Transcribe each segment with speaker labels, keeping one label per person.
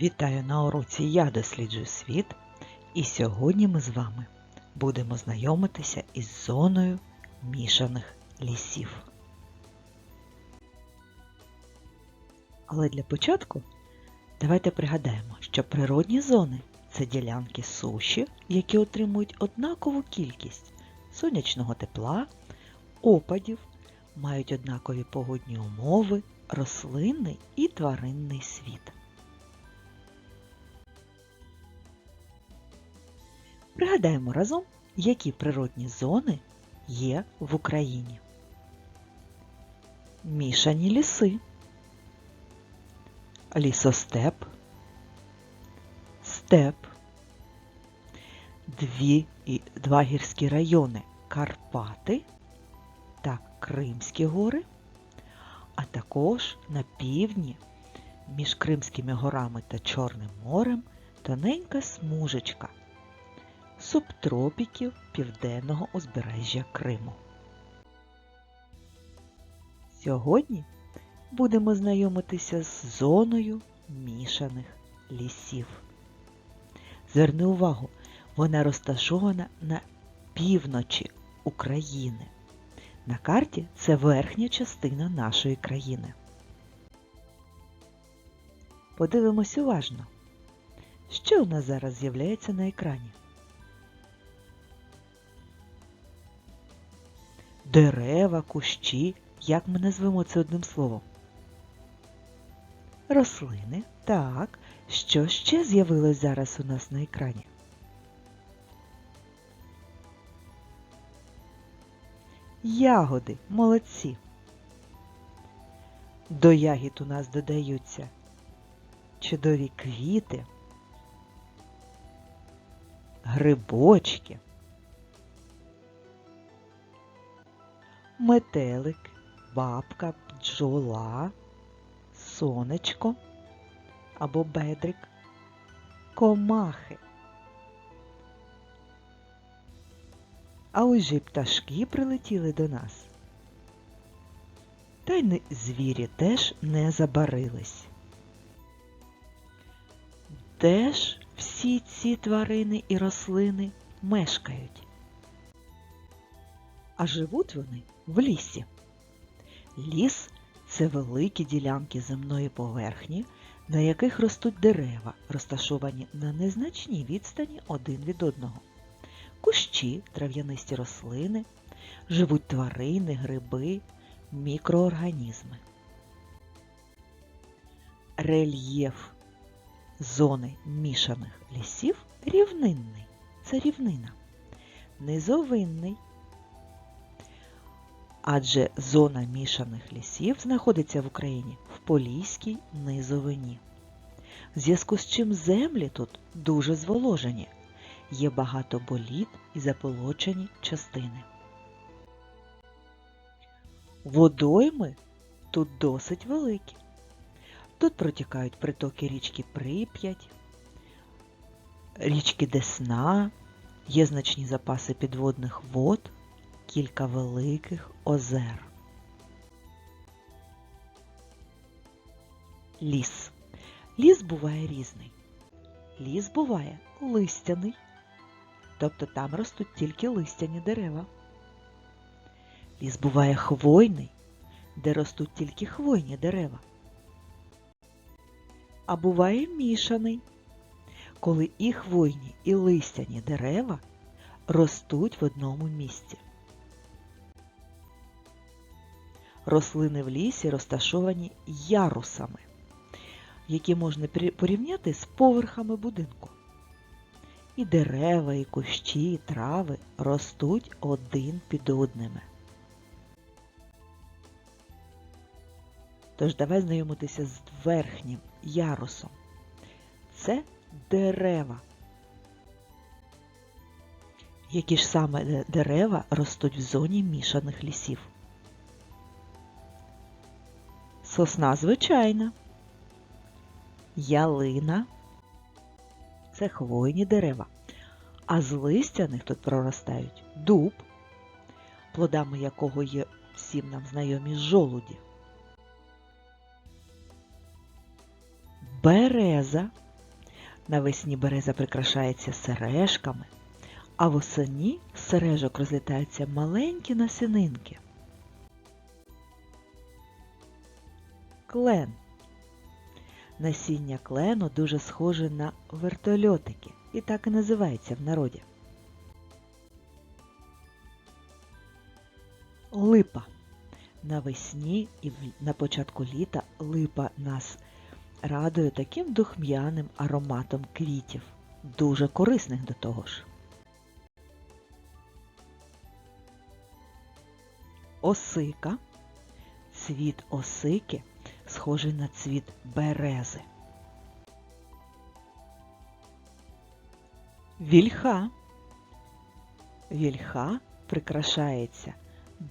Speaker 1: Вітаю на уроці Я досліджую світ, і сьогодні ми з вами будемо знайомитися із зоною мішаних лісів. Але для початку давайте пригадаємо, що природні зони це ділянки суші, які отримують однакову кількість сонячного тепла, опадів, мають однакові погодні умови, рослинний і тваринний світ. Пригадаємо разом, які природні зони є в Україні. Мішані ліси, лісостеп, степ, дві, і- два гірські райони Карпати та Кримські гори, а також на півдні між Кримськими горами та Чорним морем тоненька смужечка субтропіків південного узбережжя Криму. Сьогодні будемо знайомитися з зоною мішаних лісів. Зверни увагу, вона розташована на півночі України. На карті це верхня частина нашої країни. Подивимось уважно, що у нас зараз з'являється на екрані. Дерева, кущі, як ми назвемо це одним словом? Рослини. Так. Що ще з'явилось зараз у нас на екрані? Ягоди. Молодці. До ягід у нас додаються чудові квіти, грибочки, метелик, бабка, бджола, сонечко або бедрик, комахи. А ось пташки прилетіли до нас. Та й звірі теж не забарились. Де ж всі ці тварини і рослини мешкають? А живуть вони в лісі. Ліс це великі ділянки земної поверхні, на яких ростуть дерева, розташовані на незначній відстані один від одного. Кущі, трав'янисті рослини, живуть тварини, гриби, мікроорганізми. Рельєф зони мішаних лісів рівнинний. Це рівнина. Низовинний адже зона мішаних лісів знаходиться в Україні в Поліській низовині. В зв'язку з чим землі тут дуже зволожені, є багато боліт і заполочені частини. Водойми тут досить великі. Тут протікають притоки річки Прип'ять, річки Десна, є значні запаси підводних вод, кілька великих озер. Ліс. Ліс буває різний. Ліс буває листяний, тобто там ростуть тільки листяні дерева. Ліс буває хвойний, де ростуть тільки хвойні дерева. А буває мішаний, коли і хвойні, і листяні дерева ростуть в одному місці. Рослини в лісі розташовані ярусами, які можна порівняти з поверхами будинку. І дерева, і кущі, і трави ростуть один під одними. Тож давай знайомитися з верхнім ярусом. Це дерева. Які ж саме дерева ростуть в зоні мішаних лісів? Сосна звичайна. Ялина це хвойні дерева. А з листяних тут проростають дуб, плодами якого є всім нам знайомі жолуді. береза Навесні береза прикрашається сережками, а восені з сережок розлітаються маленькі насінинки. Клен. Насіння клену дуже схоже на вертольотики і так і називається в народі. Липа. Навесні і на початку літа липа нас радує таким духм'яним ароматом квітів, дуже корисних до того ж. Осика. Цвіт осики схожий на цвіт берези. Вільха. Вільха прикрашається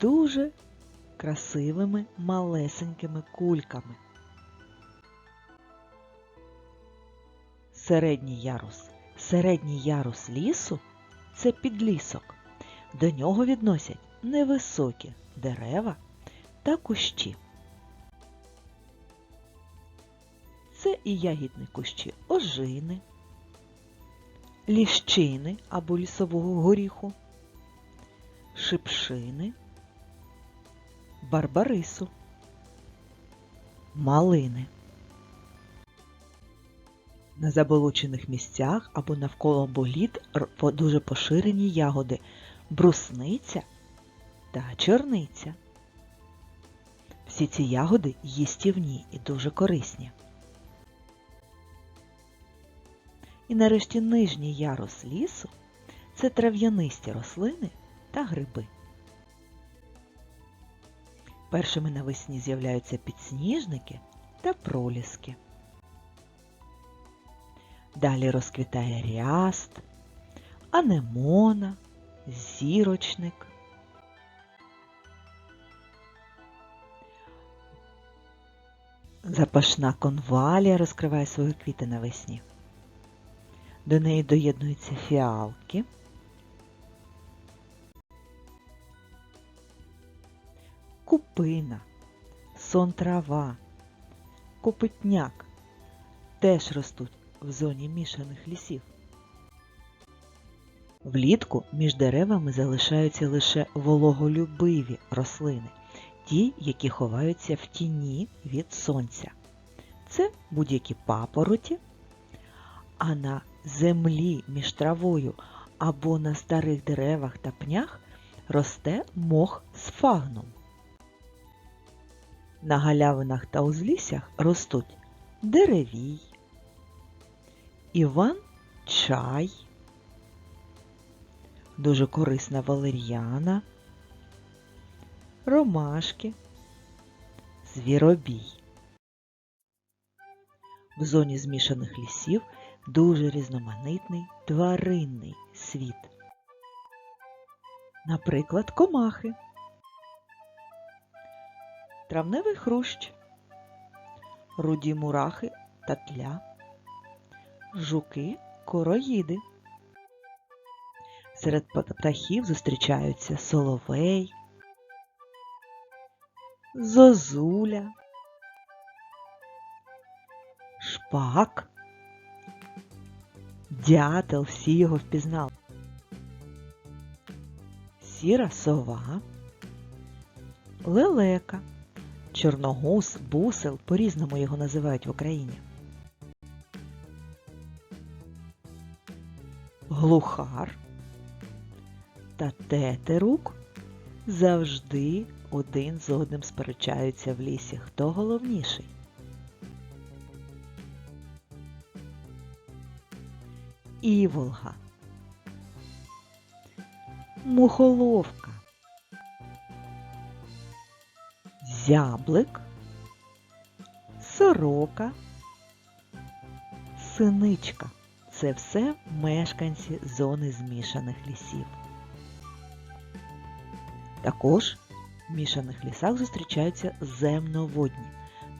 Speaker 1: дуже красивими малесенькими кульками. Середній ярус. Середній ярус лісу це підлісок. До нього відносять невисокі дерева та кущі. Це і ягідні кущі ожини, ліщини або лісового горіху, шипшини, барбарису, малини. На заболочених місцях або навколо боліт дуже поширені ягоди брусниця та чорниця. Всі ці ягоди їстівні і дуже корисні. І нарешті нижній ярус лісу це трав'янисті рослини та гриби. Першими навесні з'являються підсніжники та проліски. Далі розквітає ряст, анемона, зірочник. Запашна конвалія розкриває свої квіти навесні. До неї доєднуються фіалки. Купина, сон трава, копитняк теж ростуть в зоні мішаних лісів. Влітку між деревами залишаються лише вологолюбиві рослини, ті, які ховаються в тіні від сонця. Це будь-які папороті, а на землі між травою або на старих деревах та пнях росте мох сфагнум. На галявинах та узліссях ростуть деревій, іван чай, дуже корисна валер'яна, ромашки, звіробій. В зоні змішаних лісів дуже різноманітний тваринний світ. Наприклад, комахи, травневий хрущ, руді мурахи та тля, жуки, короїди. Серед птахів зустрічаються соловей, зозуля, шпак, дятел, всі його впізнали. Сіра сова, лелека, чорногуз, бусел, по-різному його називають в Україні. Глухар та тетерук завжди один з одним сперечаються в лісі, хто головніший. Іволга, мухоловка, зяблик, сорока, синичка. Це все мешканці зони змішаних лісів. Також в мішаних лісах зустрічаються земноводні,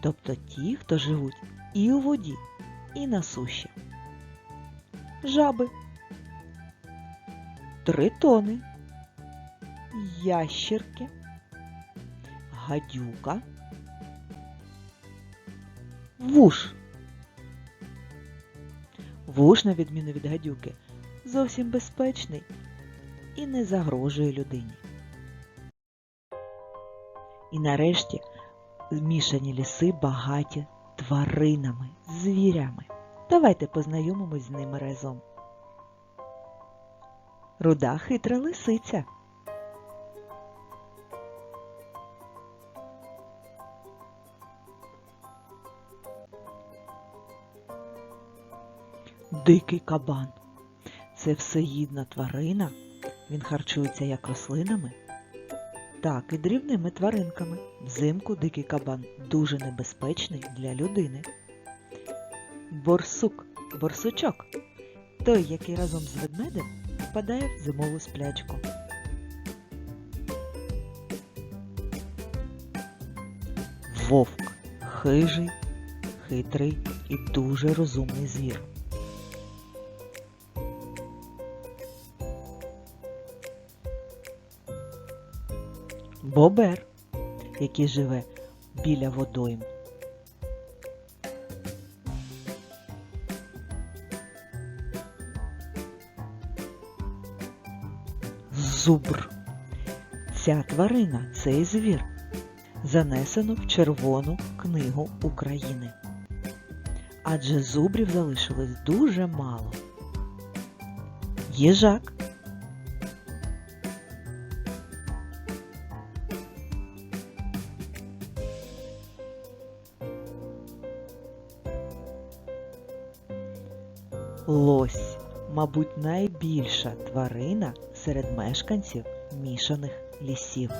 Speaker 1: тобто ті, хто живуть і у воді, і на суші. Жаби, тритони, ящірки, гадюка, вуш. Вуш, на відміну від гадюки, зовсім безпечний і не загрожує людині. І нарешті змішані ліси багаті тваринами, звірями. Давайте познайомимось з ними разом. Руда хитра лисиця. Дикий кабан. Це всеїдна тварина. Він харчується як рослинами, так і дрібними тваринками. Взимку дикий кабан дуже небезпечний для людини. Борсук, борсучок. Той, який разом з ведмедем впадає в зимову сплячку. Вовк хижий, хитрий і дуже розумний звір. Бобер, який живе біля водойм. Зубр. Ця тварина цей звір занесено в Червону книгу України. Адже зубрів залишилось дуже мало. Їжак. Лось, мабуть, найбільша тварина серед мешканців мішаних лісів.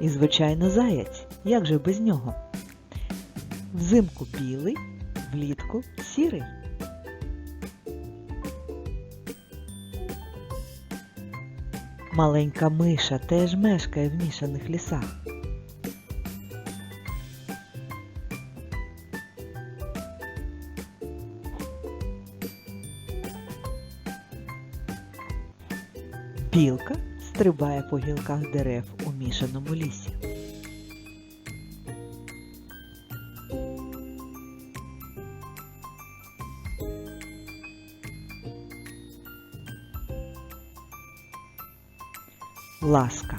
Speaker 1: І, звичайно, заяць. Як же без нього? Взимку білий, влітку сірий. Маленька миша теж мешкає в мішаних лісах. Білка стрибає по гілках дерев у мішаному лісі. Ласка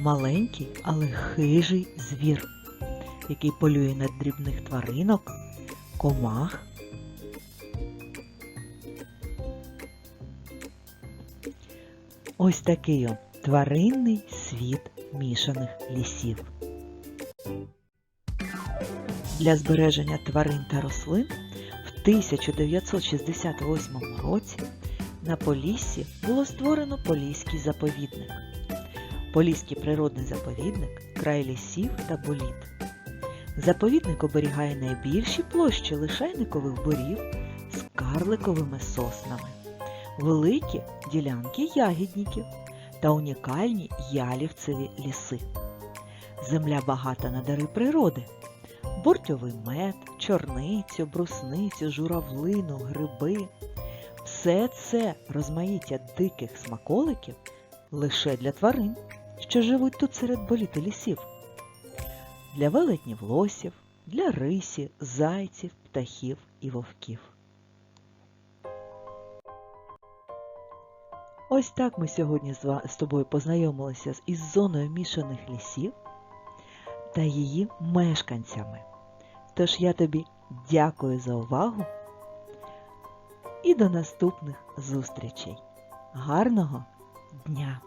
Speaker 1: маленький, але хижий звір, який полює на дрібних тваринок, комах. Ось такий он тваринний світ мішаних лісів. Для збереження тварин та рослин в 1968 році на Поліссі було створено Поліський заповідник. Поліський природний заповідник край лісів та боліт. Заповідник оберігає найбільші площі лишайникових борів з карликовими соснами, великі ділянки ягідників та унікальні ялівцеві ліси. Земля багата на дари природи. Бортьовий мед, чорницю, брусницю, журавлину, гриби. Все це розмаїття диких смаколиків лише для тварин, що живуть тут серед боліт лісів. Для велетнів лосів, для рисі, зайців, птахів і вовків. Ось так ми сьогодні з тобою познайомилися із зоною мішаних лісів та її мешканцями. Тож я тобі дякую за увагу і до наступних зустрічей. Гарного дня!